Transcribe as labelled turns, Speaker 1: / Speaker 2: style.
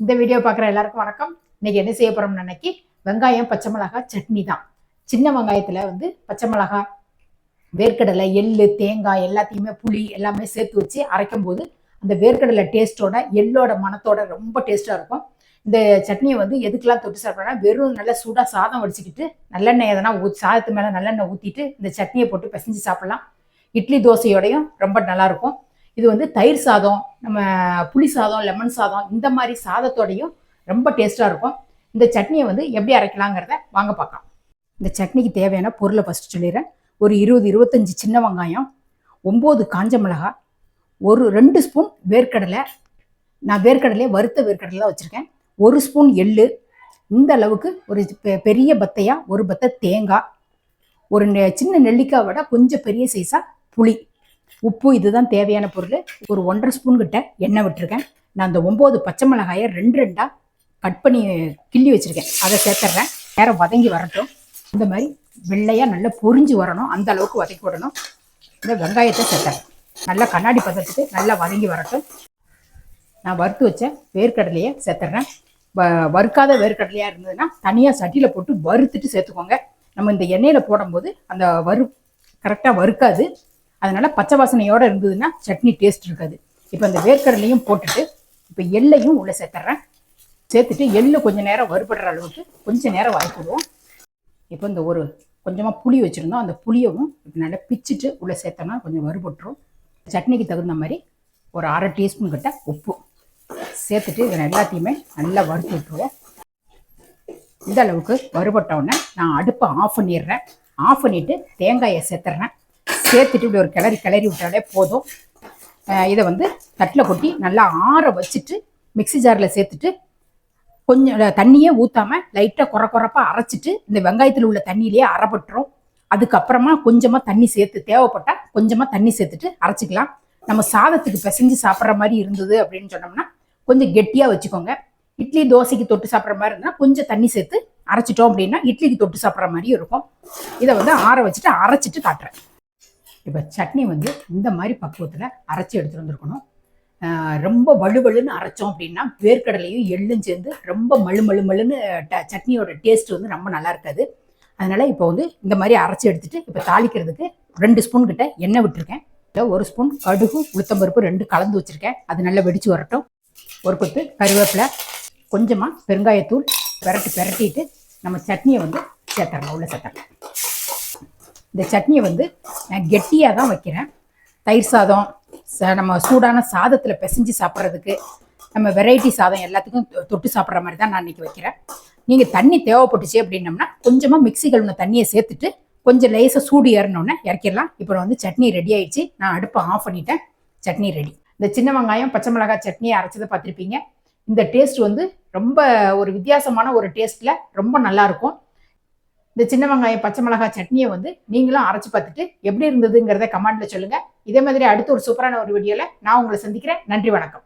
Speaker 1: இந்த வீடியோ பார்க்குற எல்லாருக்கும் வணக்கம். இன்னைக்கு என்ன செய்ய போறோம்னு அன்னைக்கு வெங்காயம் பச்சை மிளகாய் சட்னி தான். சின்ன வெங்காயத்தில் வந்து பச்சை மிளகாய் வேர்க்கடலை எள்ளு தேங்காய் எல்லாத்தையுமே புளி எல்லாமே சேர்த்து வச்சு அரைக்கும் போது அந்த வேர்க்கடலை டேஸ்ட்டோட எள்ளோட மணத்தோட ரொம்ப டேஸ்ட்டாக இருக்கும். இந்த சட்னியை வந்து எதுக்கெல்லாம் தொட்டு சாப்பிட்றோன்னா வெறும் நல்லா சூடாக சாதம் வடிச்சுக்கிட்டு நல்லெண்ணெய் எதனா ஊ சாதத்து மேலே நல்லெண்ணெய் ஊற்றிட்டு இந்த சட்னியை போட்டு பிசைஞ்சு சாப்பிட்லாம். இட்லி தோசையோடையும் ரொம்ப நல்லாயிருக்கும் இது வந்து தயிர் சாதம் நம்ம புளி சாதம் லெமன் சாதம் இந்த மாதிரி சாதத்தோடையும் ரொம்ப டேஸ்ட்டாக இருக்கும். இந்த சட்னியை வந்து எப்படி அரைக்கலாங்கிறத வாங்க பார்க்கலாம். இந்த சட்னிக்கு தேவையான பொருளை ஃபஸ்ட்டு சொல்லிடுறேன். ஒரு இருபது இருபத்தஞ்சி சின்ன வெங்காயம் ஒம்பது காஞ்ச மிளகாய் ஒரு ரெண்டு ஸ்பூன் வேர்க்கடலை. நான் வேர்க்கடலையே வறுத்த வேர்க்கடலை தான் வச்சுருக்கேன். ஒரு ஸ்பூன் எள்ளு இந்த அளவுக்கு ஒரு பெ- பெரிய பத்தையாக ஒரு பத்தை தேங்காய் ஒரு நெ- சின்ன நெல்லிக்காய் விட கொஞ்சம் பெரிய சைஸாக புளி. உப்பு இதுதான் தேவையான பொருள். ஒரு ஒன்றரை ஸ்பூன் கிட்ட எண்ணெய் விட்டுருக்கேன். நான் அந்த ஒம்பது பச்சை மிளகாயை ரெண்டு ரெண்டாக கட் பண்ணி கிள்ளி வச்சுருக்கேன். அதை சேர்த்துட்றேன் நேரம் வதங்கி வரட்டும். இந்த மாதிரி வெள்ளையாக நல்லா பொரிஞ்சு வரணும். அந்த அளவுக்கு வதக்கி விடணும். இந்த வெங்காயத்தை சேர்த்துறேன். நல்லா கண்ணாடி பதத்துக்கு நல்லா வதங்கி வரட்டும். நான் வறுத்து வச்ச வேர்க்கடலையை சேர்த்துறேன். வ வறுக்காத வேர்க்கடலையாக இருந்ததுன்னா தனியாக சட்டியில் போட்டு வறுத்துட்டு சேர்த்துக்கோங்க. நம்ம இந்த எண்ணெயில் போடும்போது அந்த வறு கரெக்டாக வறுக்காது. அதனால பச்சை வாசனையோடு இருந்ததுன்னா சட்னி டேஸ்ட் இருக்காது. இப்போ இந்த வேர்க்கடலையும் போட்டுட்டு இப்போ எள்ளையும் உள்ளே சேர்த்துட்றேன் சேர்த்துட்டு எள்ளு கொஞ்சம் நேரம் வறுபடுற அளவுக்கு கொஞ்சம் நேரம் வாய்க்கிடுவோம் இப்போ இந்த ஒரு கொஞ்சமாக புளி வச்சுருந்தோம். அந்த புளியவும் இப்போ நல்லா பிச்சுட்டு உள்ளே சேர்த்தோம்னா கொஞ்சம் வறுபட்டுரும். சட்னிக்கு தகுந்த மாதிரி ஒரு அரை டீஸ்பூன் கிட்ட உப்பு சேர்த்துட்டு இதை எல்லாத்தையுமே நல்லா வறுத்து விட்டுருவோம். இந்த அளவுக்கு வறுபட்டவுடனே நான் அடுப்பை ஆஃப் பண்ணிடுறேன். ஆஃப் பண்ணிவிட்டு தேங்காயை சேர்த்துறேன். சேர்த்துட்டு இப்படி ஒரு கிளறி கிளறி விட்டாலே போதும். இதை வந்து தட்டில் கொட்டி நல்லா ஆற வச்சுட்டு மிக்ஸி ஜாரில் சேர்த்துட்டு கொஞ்சம் தண்ணியே ஊற்றாமல் லைட்டாக குறை குறைப்பாக அரைச்சிட்டு இந்த வெங்காயத்தில் உள்ள தண்ணியிலேயே அரைப்பட்டுரும். அதுக்கப்புறமா கொஞ்சமாக தண்ணி சேர்த்து தேவைப்பட்டால் கொஞ்சமாக தண்ணி சேர்த்துட்டு அரைச்சிக்கலாம். நம்ம சாதத்துக்கு பிசைஞ்சு சாப்பிட்ற மாதிரி இருந்தது அப்படின்னு சொன்னோம்னா கொஞ்சம் கெட்டியாக வச்சுக்கோங்க. இட்லி தோசைக்கு தொட்டு சாப்பிட்ற மாதிரி இருந்தால் கொஞ்சம் தண்ணி சேர்த்து அரைச்சிட்டோம் அப்படின்னா இட்லிக்கு தொட்டு சாப்பிட்ற மாதிரியும் இருக்கும். இதை வந்து ஆற வச்சுட்டு அரைச்சிட்டு காட்டுறேன். இப்போ சட்னி வந்து இந்த மாதிரி பக்குவத்தில் அரைச்சி எடுத்துகிட்டு வந்திருக்கணும். ரொம்ப வலுவலுன்னு அரைச்சோம் அப்படின்னா வேர்க்கடலையும் எள்ளும் சேர்ந்து ரொம்ப மழு மழு மழுன்னு ட- சட்னியோட டேஸ்ட் வந்து ரொம்ப நல்லா இருக்காது. அதனால இப்போ வந்து இந்த மாதிரி அரைச்சி எடுத்துட்டு இப்போ தாளிக்கிறதுக்கு ரெண்டு ஸ்பூன் கிட்ட எண்ணெய் விட்டுருக்கேன். இல்லை ஒரு ஸ்பூன் கடுகு உளுத்தம்பருப்பு ரெண்டு கலந்து வச்சுருக்கேன். அது நல்லா வெடிச்சு வரட்டும். ஒரு கொத்து கருவேப்பிலை கொஞ்சமாக பெருங்காயத்தூள் பெரட்டி பெரட்டிட்டு நம்ம சட்னியை வந்து சேர்த்துறலாம் உள்ள சேர்த்துறலாம் இந்த சட்னியை வந்து நான் கெட்டியாக தான் வைக்கிறேன். தயிர் சாதம் ச- நம்ம சூடான சாதத்தில் பிசைஞ்சு சாப்பிட்றதுக்கு நம்ம வெரைட்டி சாதம் எல்லாத்துக்கும் தொ- தொட்டு சாப்பிட்ற மாதிரி தான் நான் இன்னைக்கு வைக்கிறேன். நீங்கள் தண்ணி தேவைப்பட்டுச்சு அப்படின்னம்னா கொஞ்சமாக மிக்ஸி கழுவின தண்ணியை சேர்த்துட்டு கொஞ்சம் லேசாக சூடு ஏறினோடனே இறக்கிடலாம். இப்போ வந்து சட்னி ரெடி ஆயிடுச்சு. நான் அடுப்பை ஆஃப் பண்ணிட்டேன். சட்னி ரெடி இந்த சின்ன வெங்காயம் பச்சை மிளகாய் சட்னியை அரைச்சதை பார்த்துருப்பீங்க. இந்த டேஸ்ட் வந்து ரொம்ப ஒரு வித்தியாசமான ஒரு டேஸ்ட்டில் ரொம்ப நல்லா இருக்கும். இந்த சின்ன வெங்காயம் பச்சை மிளகாய் சட்னியை வந்து நீங்களும் அரைச்சி பார்த்துட்டு எப்படி இருந்ததுங்கிறத கமெண்ட்ல சொல்லுங்க. இதே மாதிரி அடுத்த ஒரு சூப்பரான ஒரு வீடியோல நான் உங்களை சந்திக்கிறேன். நன்றி வணக்கம்.